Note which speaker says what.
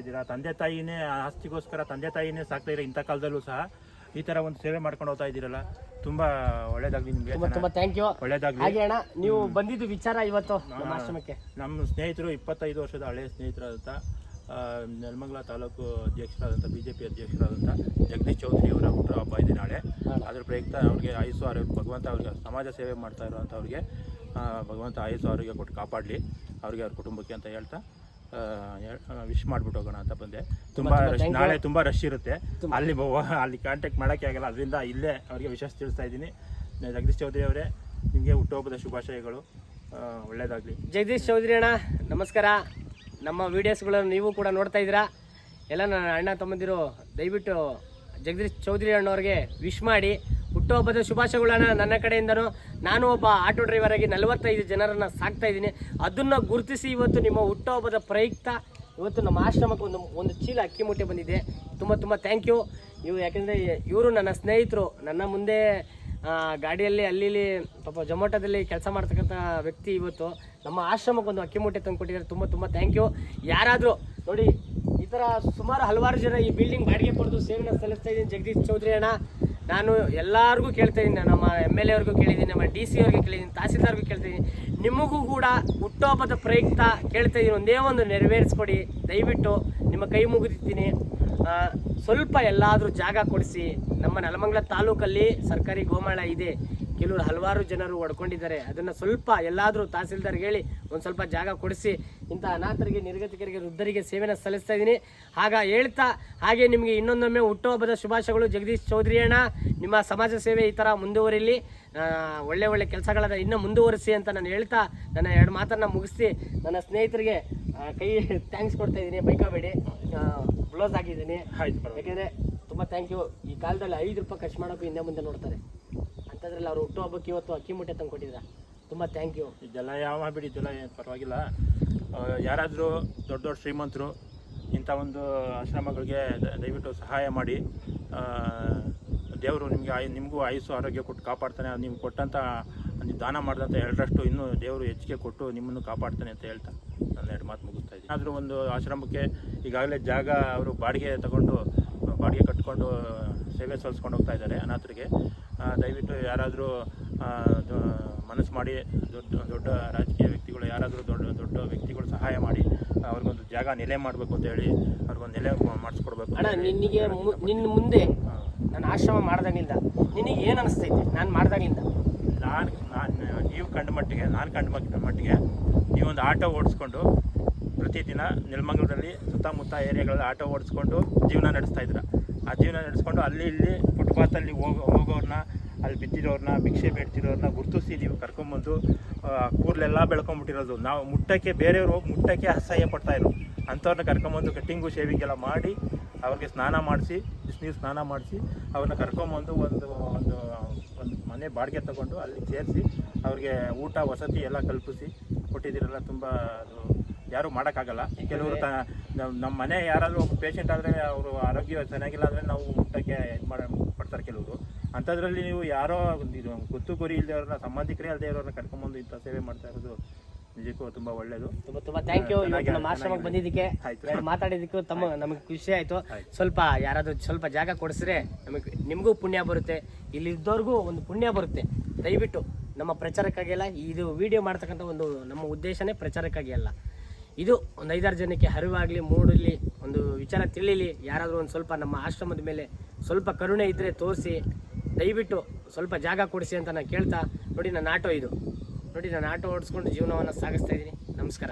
Speaker 1: ಇದ್ದೀರಾ? ತಂದೆ ತಾಯಿನೇ ಆಸ್ತಿಗೋಸ್ಕರ ತಂದೆ ತಾಯಿನೇ ಸಾಕ್ತಾ ಇರೋ ಇಂಥ ಕಾಲದಲ್ಲೂ ಸಹ ಈ ತರ ಒಂದು ಸೇವೆ ಮಾಡ್ಕೊಂಡು ಹೋಗ್ತಾ ಇದ್ದೀರಲ್ಲ ತುಂಬಾ ಒಳ್ಳೇದಾಗ್ಲಿ ನಿಮ್ಗೆ
Speaker 2: ತುಂಬಾ ತುಂಬಾ ಥ್ಯಾಂಕ್ ಯು
Speaker 1: ಒಳ್ಳೇದಾಗ್ಲಿ.
Speaker 2: ಹಾಗೆ ಅಣ್ಣ ನೀವು ಬಂದಿದ್ದು ವಿಚಾರ ಇವತ್ತು ನಮ್ಮ ಆಶ್ರಮಕ್ಕೆ.
Speaker 1: ನಮ್ಮ ಸ್ನೇಹಿತರು ಇಪ್ಪತ್ತೈದು ವರ್ಷದ ಹಳೆಯ ಸ್ನೇಹಿತರಾದಂಥ ನೆಲಮಂಗಲ ತಾಲೂಕು ಅಧ್ಯಕ್ಷರಾದಂಥ ಬಿ ಜೆ ಪಿ ಅಧ್ಯಕ್ಷರಾದಂಥ ಜಗದೀಶ್ ಚೌಧರಿ ಅವರ ಹುಟ್ಟು ಹಬ್ಬ ಇದೆ ನಾಳೆ. ಅದ್ರ ಪ್ರಯುಕ್ತ ಅವ್ರಿಗೆ ಆಯುಸ್ಸು ಆರೋಗ್ಯ ಭಗವಂತ ಅವ್ರಿಗೆ ಸಮಾಜ ಸೇವೆ ಮಾಡ್ತಾ ಇರೋವಂಥವ್ರಿಗೆ ಅವ್ರಿಗೆ ಭಗವಂತ ಆಯುಸ್ಸು ಆರೋಗ್ಯ ಕೊಟ್ಟು ಕಾಪಾಡಲಿ. ಅವ್ರಿಗೆ ಅವ್ರ ಕುಟುಂಬಕ್ಕೆ ಅಂತ ಹೇಳ್ತಾ ವಿಶ್ ಮಾಡ್ಬಿಟ್ಟು ಹೋಗೋಣ ಅಂತ ಬಂದೆ. ತುಂಬಾ ರಶ್ ನಾಳೆ ತುಂಬಾ ರಶ್ ಇರುತ್ತೆ. ಅಲ್ಲಿ ಬ- ಅಲ್ಲಿ ಕಾಂಟ್ಯಾಕ್ಟ್ ಮಾಡೋಕ್ಕೆ ಆಗಲ್ಲ. ಅದರಿಂದ ಇಲ್ಲೇ ಅವರಿಗೆ ವಿಶ್ವಾಸ ತಿಳಿಸ್ತಾ ಇದ್ದೀನಿ. ಜಗದೀಶ್ ಚೌಧರಿ ಅವರೇ ನಿಮಗೆ ಹುಟ್ಟುಹಬ್ಬದ ಶುಭಾಶಯಗಳು. ಒಳ್ಳೇದಾಗಲಿ.
Speaker 2: ಜಗದೀಶ್ ಚೌಧರಿ ಅಣ್ಣ ನಮಸ್ಕಾರ. ನಮ್ಮ ವಿಡಿಯೋಸ್ಗಳನ್ನು ನೀವು ಕೂಡ ನೋಡ್ತಾ ಇದ್ದೀರಾ? ಎಲ್ಲ ನನ್ನ ಅಣ್ಣ ತಮ್ಮಂದಿರು ದಯವಿಟ್ಟು ಜಗದೀಶ್ ಚೌಧರಿ ಅಣ್ಣವ್ರಿಗೆ ವಿಶ್ ಮಾಡಿ. ಹುಟ್ಟುಹಬ್ಬದ ಶುಭಾಶಯಗಳನ್ನ ನನ್ನ ಕಡೆಯಿಂದನೂ ನಾನು ಒಬ್ಬ ಆಟೋ ಡ್ರೈವರ್ ಆಗಿ ನಲವತ್ತೈದು ಜನರನ್ನು ಸಾಕ್ತಾ ಇದ್ದೀನಿ. ಅದನ್ನು ಗುರುತಿಸಿ ಇವತ್ತು ನಿಮ್ಮ ಹುಟ್ಟುಹಬ್ಬದ ಪ್ರಯುಕ್ತ ಇವತ್ತು ನಮ್ಮ ಆಶ್ರಮಕ್ಕೆ ಒಂದು ಒಂದು ಚೀಲ ಅಕ್ಕಿ ಮೂಟೆ ಬಂದಿದೆ. ತುಂಬ ತುಂಬ ಥ್ಯಾಂಕ್ ಯು ಇವು ಯಾಕೆಂದರೆ ಇವರು ನನ್ನ ಸ್ನೇಹಿತರು. ನನ್ನ ಮುಂದೆ ಗಾಡಿಯಲ್ಲಿ, ಅಲ್ಲಿಲ್ಲಿ, ಪಾಪ ಜೊಮೊಟೋದಲ್ಲಿ ಕೆಲಸ ಮಾಡ್ತಕ್ಕಂಥ ವ್ಯಕ್ತಿ ಇವತ್ತು. ನಮ್ಮ ಆಶ್ರಮಕ್ಕೆ ಒಂದು ಅಕ್ಕಿ ಮೂಟೆ ತಂದು ಕೊಟ್ಟಿದ್ದಾರೆ. ತುಂಬ ತುಂಬ ಥ್ಯಾಂಕ್ ಯು ಯಾರಾದರೂ, ನೋಡಿ, ಈ ಥರ ಸುಮಾರು ಹಲವಾರು ಜನ ಈ ಬಿಲ್ಡಿಂಗ್ ಬಾಡಿಗೆ ಪಡೆದು ಸೇವೆನ ಸಲ್ಲಿಸ್ತಾ ಇದ್ದೀನಿ. ಜಗದೀಶ್ ಚೌಧರಿ ಅಣ್ಣ. ನಾನು ಎಲ್ಲರಿಗೂ ಕೇಳ್ತಾ ಇದ್ದೀನಿ, ನಮ್ಮ ಎಂ ಎಲ್ ಎ ಕೇಳಿದ್ದೀನಿ, ನಮ್ಮ ಡಿ ಸಿ ಅವ್ರಿಗೂ ಕೇಳಿದ್ದೀನಿ ತಹಸೀಲ್ದಾರ್ಗೂ ಕೇಳ್ತಿದ್ದೀನಿ ನಿಮಗೂ ಕೂಡ ಹುಟ್ಟುಹಬ್ಬದ ಪ್ರಯುಕ್ತ ಕೇಳ್ತಾ ಇದ್ದೀನಿ, ಒಂದೇ ಒಂದು ನೆರವೇರಿಸ್ಕೊಡಿ. ದಯವಿಟ್ಟು ನಿಮ್ಮ ಕೈ ಮುಗಿದಿದ್ದೀನಿ. ಸ್ವಲ್ಪ ಎಲ್ಲಾದರೂ ಜಾಗ ಕೊಡಿಸಿ. ನಮ್ಮ ನೆಲಮಂಗಲ ತಾಲೂಕಲ್ಲಿ ಸರ್ಕಾರಿ ಗೋಮಾಳ ಇದೆ. ಕೆಲವರು ಹಲವಾರು ಜನರು ಒಡ್ಕೊಂಡಿದ್ದಾರೆ ಅದನ್ನು ಸ್ವಲ್ಪ ಎಲ್ಲಾದರೂ ತಹಸೀಲ್ದಾರ್ಗೆ ಹೇಳಿ ಒಂದು ಸ್ವಲ್ಪ ಜಾಗ ಕೊಡಿಸಿ ಇಂಥ ಅನಾಥರಿಗೆ ನಿರ್ಗತಿಕರಿಗೆ ವೃದ್ಧರಿಗೆ ಸೇವೆನ ಸಲ್ಲಿಸ್ತಾ ಇದ್ದೀನಿ ಆಗ ಹೇಳ್ತಾ ಹಾಗೆ ನಿಮಗೆ ಇನ್ನೊಂದೊಮ್ಮೆ ಹುಟ್ಟುಹಬ್ಬದ ಶುಭಾಶಯಗಳು. ಜಗದೀಶ್ ಚೌಧರಿ ಅಣ್ಣ ನಿಮ್ಮ ಸಮಾಜ ಸೇವೆ ಈ ಥರ ಮುಂದುವರಿಲಿ. ಒಳ್ಳೆ ಒಳ್ಳೆ ಕೆಲಸಗಳನ್ನ ಇನ್ನೂ ಮುಂದುವರಿಸಿ ಅಂತ ನಾನು ಹೇಳ್ತಾ ನನ್ನ ಎರಡು ಮಾತನ್ನು ಮುಗಿಸಿ ನನ್ನ ಸ್ನೇಹಿತರಿಗೆ ಕೈ ಥ್ಯಾಂಕ್ಸ್ ಕೊಡ್ತಾ ಇದ್ದೀನಿ ಬೈಕಬೇಡಿ ಬ್ಲೌಸ್ ಆಗಿದ್ದೀನಿ ಯಾಕೆಂದರೆ ತುಂಬ ಥ್ಯಾಂಕ್ ಯು ಈ ಕಾಲದಲ್ಲಿ ಐದು ರೂಪಾಯಿ ಖರ್ಚು ಮಾಡೋಕ್ಕೂ ಹಿಂದೆ ಮುಂದೆ ನೋಡ್ತಾರೆ. ಅಂಥದ್ರಲ್ಲಿ ಅವ್ರು ಹುಟ್ಟುಹಬ್ಬಕ್ಕೆ ಇವತ್ತು ಅಕ್ಕಿ ಮೂಟೆ ತಂದು ಕೊಟ್ಟಿದ್ರ. ತುಂಬ ಥ್ಯಾಂಕ್ ಯು
Speaker 1: ಇದೆಲ್ಲ ಯಾವ ಬಿಡಿ ಇದೆಲ್ಲ ಏನು ಪರವಾಗಿಲ್ಲ. ಯಾರಾದರೂ ದೊಡ್ಡ ದೊಡ್ಡ ಶ್ರೀಮಂತರು ಇಂಥ ಒಂದು ಆಶ್ರಮಗಳಿಗೆ ದಯವಿಟ್ಟು ಸಹಾಯ ಮಾಡಿ. ದೇವರು ನಿಮಗೆ ಆಯ್, ನಿಮಗೂ ಆಯುಸ್ಸು, ಆರೋಗ್ಯ ಕೊಟ್ಟು ಕಾಪಾಡ್ತಾನೆ ನೀವು ಕೊಟ್ಟಂಥ ನೀವು ದಾನ ಮಾಡಿದಂಥ ಎರಡರಷ್ಟು ಇನ್ನೂ ದೇವರು ಹೆಚ್ಚಿಗೆ ಕೊಟ್ಟು ನಿಮ್ಮನ್ನು ಕಾಪಾಡ್ತಾನೆ ಅಂತ ಹೇಳ್ತಾ ನಾನು ಎರಡು ಮಾತು ಮುಗಿಸ್ತಾ ಇದ್ದೀನಿ. ಆದರೂ ಒಂದು ಆಶ್ರಮಕ್ಕೆ ಈಗಾಗಲೇ ಜಾಗ ಅವರು ಬಾಡಿಗೆ ತಗೊಂಡು, ಬಾಡಿಗೆ ಕಟ್ಕೊಂಡು, ಸೇವೆ ಸಲ್ಲಿಸ್ಕೊಂಡು ಹೋಗ್ತಾ ಇದ್ದಾರೆ ಅನಾಥರಿಗೆ. ದಯವಿಟ್ಟು ಯಾರಾದರೂ ಮನಸ್ಸು ಮಾಡಿ ದೊಡ್ಡ ದೊಡ್ಡ ರಾಜಕೀಯ ವ್ಯಕ್ತಿಗಳು ಯಾರಾದರೂ ದೊಡ್ಡ ದೊಡ್ಡ ವ್ಯಕ್ತಿಗಳು ಸಹಾಯ ಮಾಡಿ ಅವ್ರಿಗೊಂದು ಜಾಗ ನೆಲೆ ಮಾಡಬೇಕು ಅಂತ ಹೇಳಿ ಅವ್ರಿಗೊಂದು ನೆಲೆ ಮಾಡಿಸ್ಕೊಡ್ಬೇಕು
Speaker 2: ಅಣ್ಣ ನಿನಗೆ ನಿನ್ನ ಮುಂದೆ ನಾನು ಆಶ್ರಮ ಮಾಡ್ದಾಗಿಂದ ನಿನಗೆ ಏನು ಅನಿಸ್ತೈತೆ? ನಾನು ಮಾಡ್ದಾಗಿಂದ
Speaker 1: ನಾನು ನಾನು ನೀವು ಕಂಡ ಮಟ್ಟಿಗೆ ನಾನು ಕಂಡ ಮಟ್ಟ- ಮಟ್ಟಿಗೆ ನೀವೊಂದು ಆಟೋ ಓಡಿಸ್ಕೊಂಡು ಪ್ರತಿದಿನ ನೆಲಮಂಗಲದಲ್ಲಿ ಸುತ್ತಮುತ್ತ ಏರಿಯಾಗಳಲ್ಲಿ ಆಟೋ ಓಡಿಸ್ಕೊಂಡು ಜೀವನ ನಡೆಸ್ತಾ ಇದ್ರ ಆ ಜೀವನ ನಡೆಸ್ಕೊಂಡು ಅಲ್ಲಿ ಇಲ್ಲಿ ಫುಟ್ಪಾತಲ್ಲಿ ಹೋಗೋ ಹೋಗೋರ್ನ ಅಲ್ಲಿ ಬಿದ್ದಿರೋರ್ನ ಭಿಕ್ಷೆ ಬೇಡ್ತಿರೋರ್ನ ಗುರುತಿಸಿ ನೀವು ಕರ್ಕೊಂಬಂದು ಆ, ಕೂದಲೆಲ್ಲ ಬೆಳ್ಕೊಂಬಿಟ್ಟಿರೋದು. ನಾವು ಮುಟ್ಟಕ್ಕೆ ಬೇರೆಯವ್ರು ಹೋಗಿ ಮುಟ್ಟಕ್ಕೆ ಅಸಹ್ಯ ಪಡ್ತಾಯಿದ್ರು ಅಂಥವ್ರನ್ನ ಕರ್ಕೊಂಬಂದು ಕಟ್ಟಿಂಗು ಶೇವಿಂಗ್ ಎಲ್ಲ ಮಾಡಿ ಅವ್ರಿಗೆ ಸ್ನಾನ ಮಾಡಿಸಿ ಬಿಸಿನೀರು ಸ್ನಾನ ಮಾಡಿಸಿ ಅವ್ರನ್ನ ಕರ್ಕೊಂಬಂದು ಒಂದು ಒಂದು ಒಂದು ಮನೆ ಬಾಡಿಗೆ ತಗೊಂಡು ಅಲ್ಲಿ ಸೇರಿಸಿ ಅವ್ರಿಗೆ ಊಟ ವಸತಿ ಎಲ್ಲ ಕಲ್ಪಿಸಿ ಕೊಟ್ಟಿದ್ದೀರಲ್ಲ ತುಂಬ ಅದು ಯಾರೂ ಮಾಡೋಕ್ಕಾಗಲ್ಲ. ಕೆಲವರು ತ ನಮ್ಮ ಮನೆ ಯಾರಾದರೂ ಒಬ್ಬ ಪೇಷಂಟ್ ಆದರೆ ಅವರು ಆರೋಗ್ಯ ಚೆನ್ನಾಗಿಲ್ಲ ಅಂದರೆ ನಾವು ಊಟಕ್ಕೆ ಇದು ಮಾಡ ಪಡ್ತಾರೆ ಕೆಲವರು. ಅಂಥದ್ರಲ್ಲಿ ನೀವು ಯಾರೋ ಒಂದು ಇದು ಗೊತ್ತು ಗುರಿ ಇಲ್ಲದವ್ರನ್ನ ಸಂಬಂಧಿಕರೇ ಅಲ್ಲದೆ ಇರೋರನ್ನ ಕರ್ಕೊಂಬಂದು ಇಂಥ ಸೇವೆ ಮಾಡ್ತಾ ಇರೋದು ನಿಜಕ್ಕೂ ತುಂಬ ಒಳ್ಳೆಯದು
Speaker 2: ತುಂಬ ತುಂಬ ಥ್ಯಾಂಕ್ ಯು ಇವತ್ತು ನಮ್ಮ ಆಶ್ರಮಕ್ಕೆ ಬಂದಿದ್ದಕ್ಕೆ
Speaker 1: ಆಯ್ತು.
Speaker 2: ಮಾತಾಡಿದ್ದಕ್ಕೂ ತಮ್ಮ ನಮಗೆ ಖುಷಿ ಆಯಿತು.
Speaker 1: ಆಯ್ತು.
Speaker 2: ಸ್ವಲ್ಪ ಯಾರಾದರೂ ಸ್ವಲ್ಪ ಜಾಗ ಕೊಡಿಸ್ರೆ ನಮಗೆ ನಿಮಗೂ ಪುಣ್ಯ ಬರುತ್ತೆ. ಇಲ್ಲಿದ್ದವ್ರಿಗೂ ಒಂದು ಪುಣ್ಯ ಬರುತ್ತೆ. ದಯವಿಟ್ಟು ನಮ್ಮ ಪ್ರಚಾರಕ್ಕಾಗಿ ಅಲ್ಲ ಇದು ವಿಡಿಯೋ ಮಾಡ್ತಕ್ಕಂಥ ಒಂದು ನಮ್ಮ ಉದ್ದೇಶನೇ ಪ್ರಚಾರಕ್ಕಾಗಿ ಅಲ್ಲ. ಇದು ಒಂದು ಐದಾರು ಜನಕ್ಕೆ ಅರಿವಾಗಲಿ ಮೂಡಲಿ, ಒಂದು ವಿಚಾರ ತಿಳಿಲಿ. ಯಾರಾದರೂ ಒಂದು ಸ್ವಲ್ಪ ನಮ್ಮ ಆಶ್ರಮದ ಮೇಲೆ ಸ್ವಲ್ಪ ಕರುಣೆ ಇದ್ದರೆ ತೋರಿಸಿ, ದಯವಿಟ್ಟು ಸ್ವಲ್ಪ ಜಾಗ ಕೊಡಿಸಿ ಅಂತ ನಾನು ಕೇಳ್ತಾ. ನೋಡಿ, ನನ್ನ ಆಟೋ ಇದು. ನೋಡಿ, ನಾನು ಆಟೋ ಓಡಿಸ್ಕೊಂಡು ಜೀವನವನ್ನು ಸಾಗಿಸ್ತಾ ಇದ್ದೀನಿ. ನಮಸ್ಕಾರ.